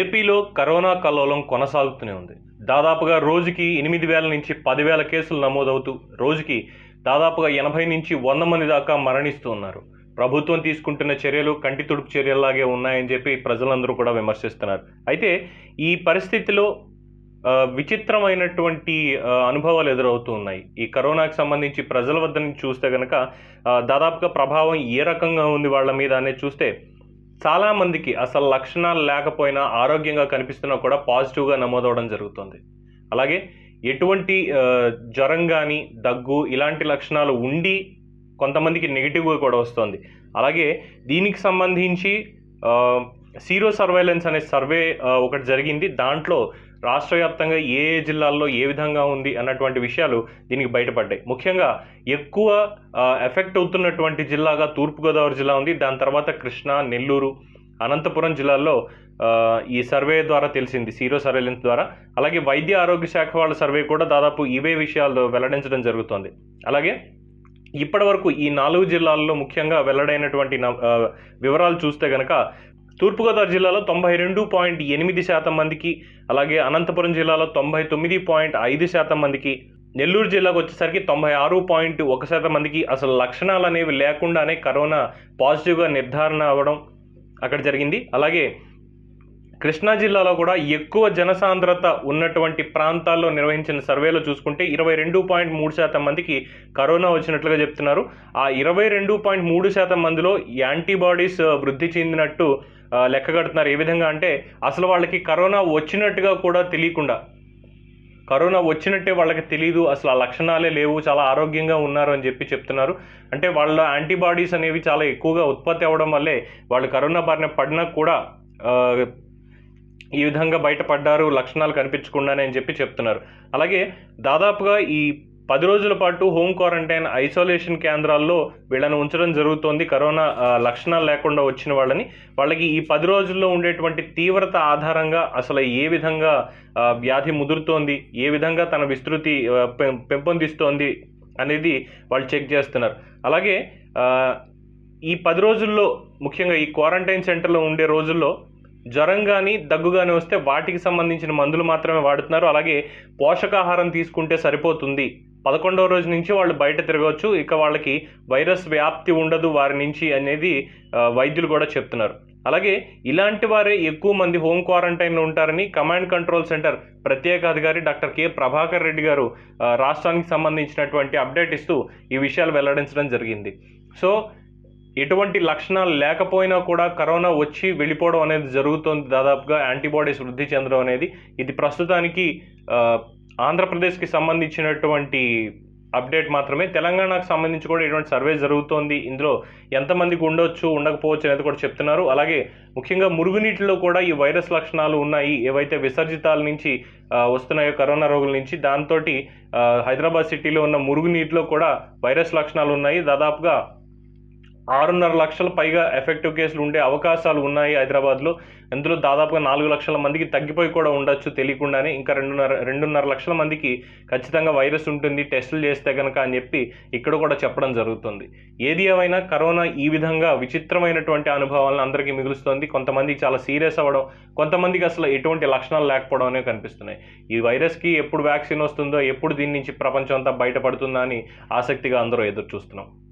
ఏపీలో కరోనా కల్లోలం కొనసాగుతూనే ఉంది. దాదాపుగా రోజుకి ఎనిమిది వేల నుంచి పదివేల కేసులు నమోదవుతూ రోజుకి దాదాపుగా ఎనభై నుంచి వంద మంది దాకా మరణిస్తూ ఉన్నారు. ప్రభుత్వం తీసుకుంటున్న చర్యలు కంటి తుడుపు చర్యల్లాగే ఉన్నాయని చెప్పి ప్రజలందరూ కూడా విమర్శిస్తున్నారు. అయితే ఈ పరిస్థితిలో విచిత్రమైనటువంటి అనుభవాలు ఎదురవుతూ ఉన్నాయి. ఈ కరోనాకి సంబంధించి ప్రజల వద్ద నుంచి చూస్తే కనుక దాదాపుగా ప్రభావం ఏ రకంగా ఉంది వాళ్ళ మీద అనేది చూస్తే చాలామందికి అసలు లక్షణాలు లేకపోయినా ఆరోగ్యంగా కనిపిస్తున్నా కూడా పాజిటివ్గా నమోదవడం జరుగుతుంది. అలాగే ఎటువంటి జ్వరం కానీ దగ్గు ఇలాంటి లక్షణాలు ఉండి కొంతమందికి నెగిటివ్గా కూడా వస్తుంది. అలాగే దీనికి సంబంధించి సీరో సర్వైలెన్స్ అనే సర్వే ఒకటి జరిగింది. దాంట్లో రాష్ట్ర వ్యాప్తంగా ఏ జిల్లాల్లో ఏ విధంగా ఉంది అన్నటువంటి విషయాలు దీనికి బయటపడ్డాయి. ముఖ్యంగా ఎక్కువ ఎఫెక్ట్ అవుతున్నటువంటి జిల్లాగా తూర్పుగోదావరి జిల్లా ఉంది. దాని తర్వాత కృష్ణా నెల్లూరు అనంతపురం జిల్లాల్లో ఈ సర్వే ద్వారా తెలిసింది సీరో సర్వేలెన్స్ ద్వారా. అలాగే వైద్య ఆరోగ్య శాఖ వాళ్ళ సర్వే కూడా దాదాపు ఇవే విషయాలు వెల్లడించడం జరుగుతోంది. అలాగే ఇప్పటివరకు ఈ నాలుగు జిల్లాల్లో ముఖ్యంగా వెల్లడైనటువంటి న- వివరాలు చూస్తే కనుక తూర్పుగోదావరి జిల్లాలో తొంభై రెండు పాయింట్ ఎనిమిది శాతం మందికి అలాగే అనంతపురం జిల్లాలో తొంభై తొమ్మిది పాయింట్ ఐదు శాతం మందికి నెల్లూరు జిల్లాకు వచ్చేసరికి తొంభై ఆరు పాయింట్ ఒక శాతం మందికి అసలు లక్షణాలు అనేవి లేకుండానే కరోనా పాజిటివ్గా నిర్ధారణ అవ్వడం అక్కడ జరిగింది. అలాగే కృష్ణా జిల్లాలో కూడా ఎక్కువ జనసాంద్రత ఉన్నటువంటి ప్రాంతాల్లో నిర్వహించిన సర్వేలో చూసుకుంటే ఇరవై రెండు పాయింట్ మూడు శాతం మందికి కరోనా వచ్చినట్లుగా చెప్తున్నారు. ఆ ఇరవై రెండు పాయింట్ మూడు శాతం మందిలో యాంటీబాడీస్ వృద్ధి చెందినట్టు లెక్క కడుతున్నారు. ఏ విధంగా అంటే అసలు వాళ్ళకి కరోనా వచ్చినట్టుగా కూడా తెలియకుండా కరోనా వచ్చినట్టే వాళ్ళకి తెలియదు అసలు ఆ లక్షణాలే లేవు చాలా ఆరోగ్యంగా ఉన్నారు అని చెప్పి చెప్తున్నారు. అంటే వాళ్ళ యాంటీబాడీస్ అనేవి చాలా ఎక్కువగా ఉత్పత్తి అవ్వడం వల్లే వాళ్ళు కరోనా బారిన పడినా కూడా ఈ విధంగా బయటపడ్డారు లక్షణాలు కనిపించకుండానే అని చెప్పి చెప్తున్నారు. అలాగే దాదాపుగా ఈ పది రోజుల పాటు హోమ్ క్వారంటైన్ ఐసోలేషన్ కేంద్రాల్లో వీళ్ళని ఉంచడం జరుగుతోంది. కరోనా లక్షణాలు లేకుండా వచ్చిన వాళ్ళని. వాళ్ళకి ఈ పది రోజుల్లో ఉండేటువంటి తీవ్రత ఆధారంగా అసలు ఏ విధంగా వ్యాధి ముదురుతోంది ఏ విధంగా తన విస్తృతి పెం- పెంపొందిస్తోంది అనేది వాళ్ళు చెక్ చేస్తున్నారు. అలాగే ఈ పది రోజుల్లో ముఖ్యంగా ఈ క్వారంటైన్ సెంటర్లో ఉండే రోజుల్లో జ్వరం కానీ దగ్గు కానీ వస్తే వాటికి సంబంధించిన మందులు మాత్రమే వాడుతున్నారు. అలాగే పోషకాహారం తీసుకుంటే సరిపోతుంది. పదకొండవ రోజు నుంచి వాళ్ళు బయట తిరగవచ్చు. ఇక వాళ్ళకి వైరస్ వ్యాప్తి ఉండదు వారి నుంచి అనేది వైద్యులు కూడా చెప్తున్నారు. అలాగే ఇలాంటి వారే ఎక్కువ మంది హోమ్ క్వారంటైన్లో ఉంటారని కమాండ్ కంట్రోల్ సెంటర్ ప్రత్యేక అధికారి డాక్టర్ కె. ప్రభాకర్ రెడ్డి గారు రాష్ట్రానికి సంబంధించినటువంటి అప్డేట్ ఇస్తూ ఈ విషయాలు వెల్లడించడం జరిగింది. సో ఎటువంటి లక్షణాలు లేకపోయినా కూడా కరోనా వచ్చి వెళ్ళిపోవడం అనేది జరుగుతుంది. దాదాపుగా యాంటీబాడీస్ వృద్ధి చెందడం అనేది ఇది ప్రస్తుతానికి ఆంధ్రప్రదేశ్కి సంబంధించినటువంటి అప్డేట్ మాత్రమే. తెలంగాణకు సంబంధించి కూడా ఇటువంటి సర్వే జరుగుతోంది. ఇందులో ఎంతమందికి ఉండొచ్చు ఉండకపోవచ్చు అనేది కూడా చెప్తున్నారు. అలాగే ముఖ్యంగా మురుగునీటిలో కూడా ఈ వైరస్ లక్షణాలు ఉన్నాయి. ఏవైతే విసర్జితాల నుంచి వస్తున్నాయో కరోనా రోగుల నుంచి దాంతో హైదరాబాద్ సిటీలో ఉన్న మురుగునీటిలో కూడా వైరస్ లక్షణాలు ఉన్నాయి. దాదాపుగా ఆరున్నర లక్షల పైగా ఎఫెక్టివ్ కేసులు ఉండే అవకాశాలు ఉన్నాయి హైదరాబాద్లో. అందులో దాదాపుగా నాలుగు లక్షల మందికి తగ్గిపోయి కూడా ఉండొచ్చు తెలియకుండానే. ఇంకా రెండున్నర రెండున్నర లక్షల మందికి ఖచ్చితంగా వైరస్ ఉంటుంది టెస్టులు చేస్తే కనుక అని చెప్పి ఇక్కడ కూడా చెప్పడం జరుగుతుంది. ఏది ఏమైనా కరోనా ఈ విధంగా విచిత్రమైనటువంటి అనుభవాలను అందరికీ మిగులుస్తుంది. కొంతమందికి చాలా సీరియస్ అవ్వడం కొంతమందికి అసలు ఎటువంటి లక్షణాలు లేకపోవడం అనేవి కనిపిస్తున్నాయి. ఈ వైరస్కి ఎప్పుడు వ్యాక్సిన్ వస్తుందో ఎప్పుడు దీని నుంచి ప్రపంచం అంతా బయటపడుతుందా అని ఆసక్తిగా అందరూ ఎదురు చూస్తున్నాం